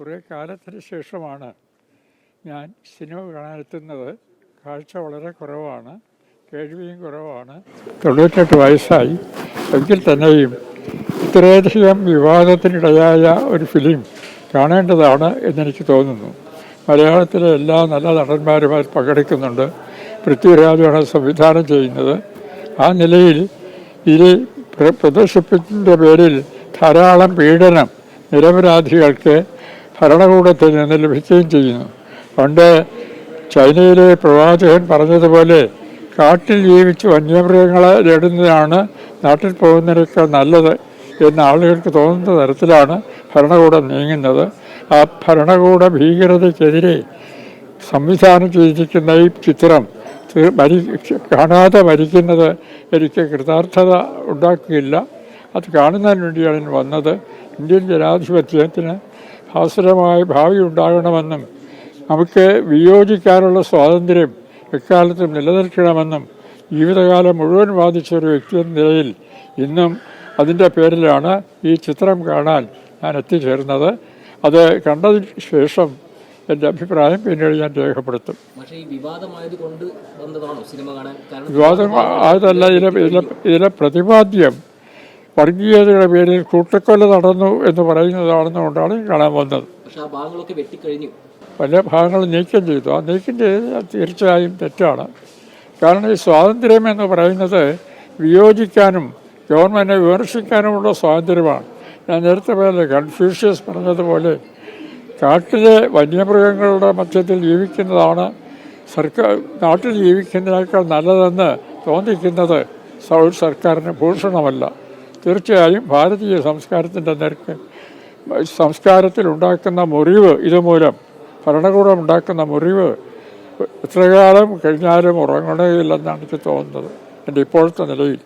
കുറേ കാലത്തിന് ശേഷമാണ് ഞാൻ സിനിമ കാണാനെത്തുന്നത്. കാഴ്ച വളരെ കുറവാണ്. കേൾവിയും കുറവാണ്. തൊണ്ണൂറ്റെട്ട് വയസ്സായി. എങ്കിൽ തന്നെയും ഇത്രയധികം വിവാദത്തിനിടയായ ഒരു ഫിലിം കാണേണ്ടതാണ് എന്നെനിക്ക് തോന്നുന്നു. മലയാളത്തിലെ എല്ലാ നല്ല നടന്മാരും അതിൽ പങ്കെടുക്കുന്നുണ്ട്. പൃഥ്വിരാജാണ് സംവിധാനം ചെയ്യുന്നത്. ആ നിലയിൽ ഇത് പ്ര- പ്രദർശിപ്പിച്ചതിന്റെ പേരിൽ ധാരാളം പീഡനം നിരപരാധികൾക്ക് ഭരണകൂടത്തിൽ നിന്ന് ലഭിക്കുകയും ചെയ്യുന്നു. പണ്ട് ചൈനയിലെ പ്രവാചകൻ പറഞ്ഞതുപോലെ കാട്ടിൽ ജീവിച്ച് വന്യമൃഗങ്ങളെ നേടുന്നതാണ് നാട്ടിൽ പോകുന്നതിനൊക്കെ നല്ലത് എന്ന് ആളുകൾക്ക് തോന്നുന്ന തരത്തിലാണ് ഭരണകൂടം നീങ്ങുന്നത്. ആ ഭരണകൂട ഭീകരതയ്ക്കെതിരെ സംവിധാനം ചെയ്തിരിക്കുന്ന ഈ ചിത്രം മരി കാണാതെ മരിക്കുന്നത് എനിക്ക് കൃതാർത്ഥത ഉണ്ടാക്കുകയില്ല. അത് കാണുന്നതിന് വേണ്ടിയാണ് വന്നത്. ഇന്ത്യൻ ജനാധിപത്യത്തിന് ഭാസുരമായ ഭാവി ഉണ്ടാകണമെന്നും നമുക്ക് വിയോജിക്കാനുള്ള സ്വാതന്ത്ര്യം എക്കാലത്തും നിലനിൽക്കണമെന്നും ജീവിതകാലം മുഴുവൻ വാദിച്ച ഒരു വ്യക്തി എന്ന നിലയിൽ ഇന്നും അതിന്റെ പേരിലാണ് ഈ ചിത്രം കാണാൻ ഞാൻ എത്തിച്ചേർന്നത്. അത് കണ്ടതിന് ശേഷം എന്റെ അഭിപ്രായം പിന്നീട് ഞാൻ രേഖപ്പെടുത്തും. വിവാദം ആയതല്ല ഇതിലെ ഇതിലെ ഇതിലെ പ്രതിപാദ്യം വർഗീയതയുടെ പേരിൽ കൂട്ടക്കൊല നടന്നു എന്ന് പറയുന്നതാണെന്നുകൊണ്ടാണ് കാണാൻ വന്നത്. പല ഭാഗങ്ങൾ നീക്കം ചെയ്തു. ആ നീക്കം ചെയ്ത് തീർച്ചയായും തെറ്റാണ്. കാരണം ഈ സ്വാതന്ത്ര്യം എന്ന് പറയുന്നത് വിയോജിക്കാനും ഗവൺമെന്റിനെ വിമർശിക്കാനുമുള്ള സ്വാതന്ത്ര്യമാണ്. ഞാൻ നേരത്തെ പോലെ കൺഫ്യൂഷ്യസ് പറഞ്ഞതുപോലെ കാട്ടിലെ വന്യമൃഗങ്ങളുടെ മധ്യത്തിൽ ജീവിക്കുന്നതാണ് സർക്കാർ നാട്ടിൽ ജീവിക്കുന്നതിനേക്കാൾ നല്ലതെന്ന് തോന്നിക്കുന്നത് സർക്കാരിന് ഭൂഷണമല്ല. തീർച്ചയായും ഭാരതീയ സംസ്കാരത്തിന്റെ നിരക്ക് സംസ്കാരത്തിൽ ഉണ്ടാക്കുന്ന മുറിവ് ഇതുമൂലം ഭരണകൂടം ഉണ്ടാക്കുന്ന മുറിവ് എത്രകാലം കഴിഞ്ഞാലും ഉറങ്ങണയില്ലെന്നാണ് എനിക്ക് തോന്നുന്നത് എന്റെ ഇപ്പോഴത്തെ നിലയിൽ.